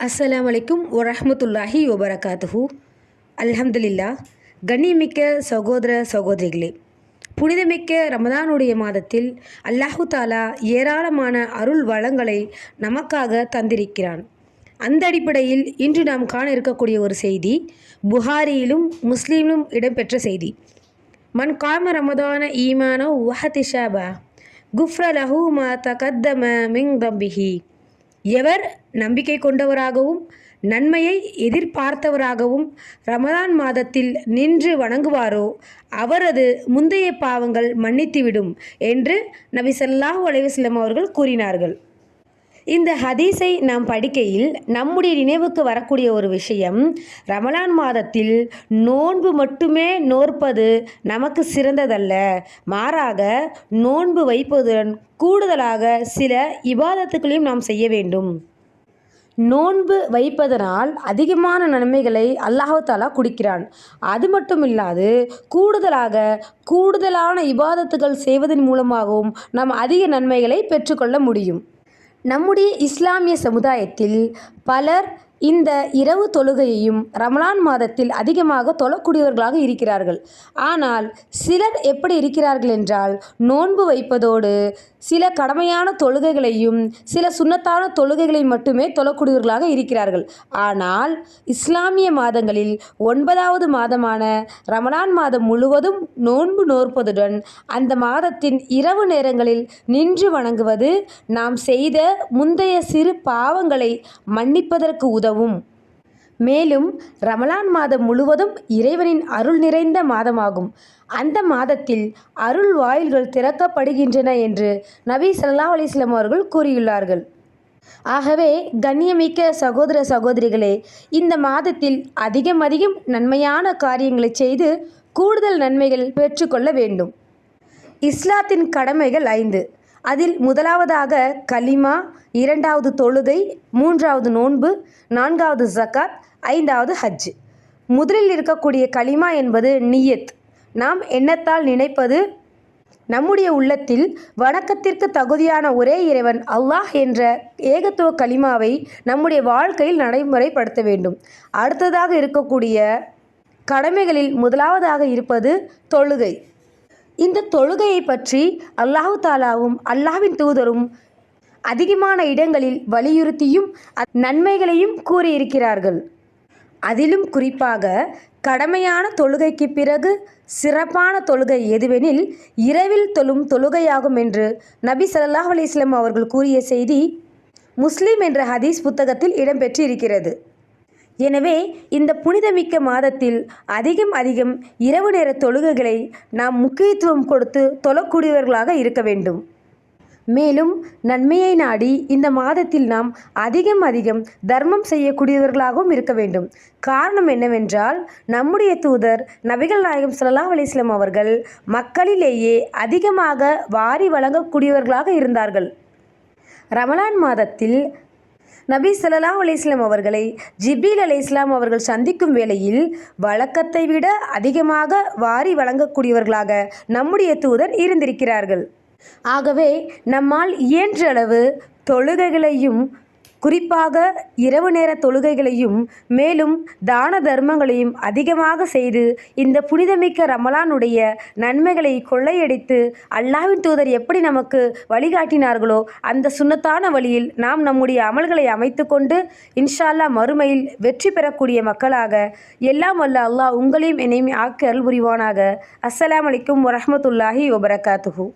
அஸ்லாம் வலைக்கும் வரமத்துல்லாஹி வபரகாத்துஹூ. அல்ஹம்துலில்லா கண்ணியமிக்க சகோதர சகோதரிகளே புனிதமிக்க ரமதானுடைய மாதத்தில் அல்லாஹு தாலா ஏராளமான அருள் வளங்களை நமக்காக தந்திருக்கிறான். அந்த அடிப்படையில் இன்று நாம் காண இருக்கக்கூடிய ஒரு செய்தி புகாரியிலும் முஸ்லீமிலும் இடம்பெற்ற செய்தி. மன் காம ரமதான ஈமானோ வஹதிஷாபா குஃப்ர லஹு மா தகத்தம மிங் தம்பிஹி. எவர் நம்பிக்கை கொண்டவராகவும் நன்மையை எதிர்பார்த்தவராகவும் ரமதான் மாதத்தில் நின்று வணங்குவாரோ அவரது முந்தைய பாவங்கள் மன்னித்துவிடும் என்று நபி ஸல்லல்லாஹு அலைஹி அவர்கள் கூறினார்கள். இந்த ஹதீஸை நாம் படிக்கையில் நம்முடைய நினைவுக்கு வரக்கூடிய ஒரு விஷயம். ரமலான் மாதத்தில் நோன்பு மட்டுமே நோற்பது நமக்கு சிறந்ததல்ல. மாறாக நோன்பு வைப்பதுடன் கூடுதலாக சில இபாதத்துக்களையும் நாம் செய்ய வேண்டும். நோன்பு வைப்பதனால் அதிகமான நன்மைகளை அல்லாஹாலா குடிக்கிறான். அது மட்டும் இல்லாது கூடுதலாக கூடுதலான இபாதத்துகள் செய்வதன் மூலமாகவும் நாம் அதிக நன்மைகளை பெற்றுக்கொள்ள முடியும். நம்முடைய இஸ்லாமிய சமுதாயத்தில் பலர் இந்த இரவு தொழுகையையும் ரமலான் மாதத்தில் அதிகமாக தொழக்கூடியவர்களாக இருக்கிறார்கள். ஆனால் சிலர் எப்படி இருக்கிறார்கள் என்றால் நோன்பு வைப்பதோடு சில கடமையான தொழுகைகளையும் சில சுன்னத்தான தொழுகைகளை மட்டுமே தொழக்கூடியவர்களாக இருக்கிறார்கள். ஆனால் இஸ்லாமிய மாதங்களில் ஒன்பதாவது மாதமான ரமலான் மாதம் முழுவதும் நோன்பு நோற்பதுடன் அந்த மாதத்தின் இரவு நேரங்களில் நின்று வணங்குவது நாம் செய்த முந்தைய சிறு பாவங்களை மன்னிப்பதற்கு உதவும் மேலும் ரமலான் மாதம் முழுவதும் இறைவனின் அருள் நிறைந்த மாதமாகும். அந்த மாதத்தில் அருள் வாயில்கள் திறக்கப்படுகின்றன என்று நபி சல்லா அலிஸ்லாம் அவர்கள் கூறியுள்ளார்கள். ஆகவே கண்ணியமிக்க சகோதர சகோதரிகளே இந்த மாதத்தில் அதிகம் அதிகம் நன்மையான காரியங்களை செய்து கூடுதல் நன்மைகள் பெற்றுக்கொள்ள வேண்டும். இஸ்லாத்தின் கடமைகள் ஐந்து. அதில் முதலாவதாக கலிமா இரண்டாவது தொழுகை மூன்றாவது நோன்பு நான்காவது ஜக்காத் ஐந்தாவது ஹஜ். முதலில் இருக்கக்கூடிய கலிமா என்பது நியத். நாம் எண்ணத்தால் நினைப்பது நம்முடைய உள்ளத்தில் வணக்கத்திற்கு தகுதியான ஒரே இறைவன் அல்லாஹ் என்ற ஏகத்துவ கலிமாவை நம்முடைய வாழ்க்கையில் நடைமுறைப்படுத்த வேண்டும். அடுத்ததாக இருக்கக்கூடிய கடமைகளில் முதலாவதாக இருப்பது தொழுகை. இந்த தொழுகையை பற்றி அல்லாஹு தாலாவும் அல்லாஹ்வின் தூதரும் அதிகமான இடங்களில் வலியுறுத்தியும் நன்மைகளையும் கூறியிருக்கிறார்கள். அதிலும் குறிப்பாக கடமையான தொழுகைக்கு பிறகு சிறப்பான தொழுகை எதுவெனில் இரவில் தொழும் தொழுகையாகும் என்று நபி சல்லாஹ் அலைஹி அவர்கள் கூறிய செய்தி முஸ்லீம் என்ற ஹதீஸ் புத்தகத்தில் இடம்பெற்று இருக்கிறது எனவே இந்த புனிதமிக்க மாதத்தில் அதிகம் அதிகம் இரவு நேர தொழுகைகளை நாம் முக்கியத்துவம் கொடுத்து தொழக்கூடியவர்களாக இருக்க வேண்டும். மேலும் நன்மையை நாடி இந்த மாதத்தில் நாம் அதிகம் அதிகம் தர்மம் செய்யக்கூடியவர்களாகவும் இருக்க வேண்டும். காரணம் என்னவென்றால் நம்முடைய தூதர் நபிகள் நாயகம் சல்லா அலைஹி அவர்கள் மக்களிலேயே அதிகமாக வாரி வழங்கக்கூடியவர்களாக இருந்தார்கள். ரமலான் மாதத்தில் நபி ஸல்லல்லாஹு அலிஸ்லாம் அவர்களை ஜிபீல் அலி இஸ்லாம் அவர்கள் சந்திக்கும் வேளையில் வழக்கத்தை விட அதிகமாக வாரி வழங்கக்கூடியவர்களாக நம்முடைய தூதர் இருந்திருக்கிறார்கள். ஆகவே நம்மால் இயன்ற அளவு தொழுகைகளையும் குறிப்பாக இரவு நேர தொழுகைகளையும் மேலும் தான தர்மங்களையும் அதிகமாக செய்து இந்த புனிதமிக்க ரமலானுடைய நன்மைகளை கொள்ளையடித்து அல்லாவின் தூதர் எப்படி நமக்கு வழிகாட்டினார்களோ அந்த சுன்னத்தான வழியில் நாம் நம்முடைய அமல்களை அமைத்து கொண்டு இன்ஷால்லா மறுமையில் வெற்றி பெறக்கூடிய மக்களாக எல்லாம் வல்ல அல்லாஹ் உங்களையும் என்னையும் ஆக்கி அருள் புரிவானாக அஸ்ஸலாமு அலைக்கும் வரமத்துல்லாஹி வபரகாத்துஹூ.